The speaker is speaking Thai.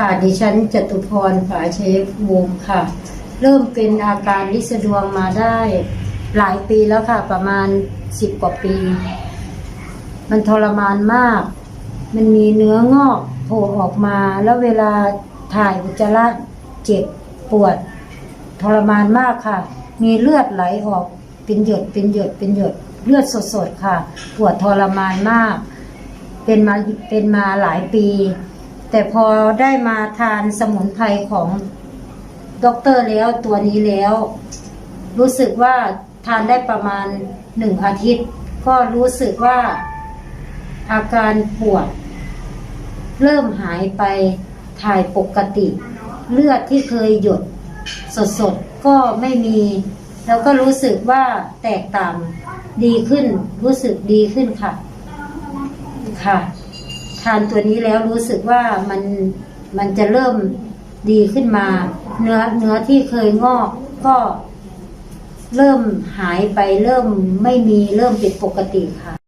ค่ะดิฉันจตุพรฝาเชฟวงศ์ค่ะ เริ่มเป็นอาการลิสะดวงมาได้หลายปีแล้วค่ะ ประมาณสิบกว่าปี มันทรมานมาก มันมีเนื้องอกโผล่ออกมา แล้วเวลาถ่ายอุจจาระเจ็บปวด ทรมานมากค่ะ มีเลือดไหลออกเป็นหยดเป็นหยดเป็นหยดเลือดสดๆค่ะ ปวดทรมานมาก เป็นมาเป็นมาหลายปี แต่พอได้มาทานสมุนไพรของด็อกเตอร์แล้วตัวนี้แล้ว รู้สึกว่าทานได้ประมาณหนึ่งอาทิตย์ ก็รู้สึกว่า อาการปวด เริ่มหายไปถ่ายปกติ เลือดที่เคยหยด สดๆ ก็ไม่มี แล้วก็รู้สึกว่าแตกต่างดีขึ้น รู้สึกดีขึ้นค่ะ ค่ะ ทานตัวนี้แล้วรู้สึกว่ามันมันจะเริ่มดีขึ้นมา เนื้อเนื้อที่เคยงอกก็เริ่มหายไปเริ่มไม่มีเริ่มเป็นปกติค่ะ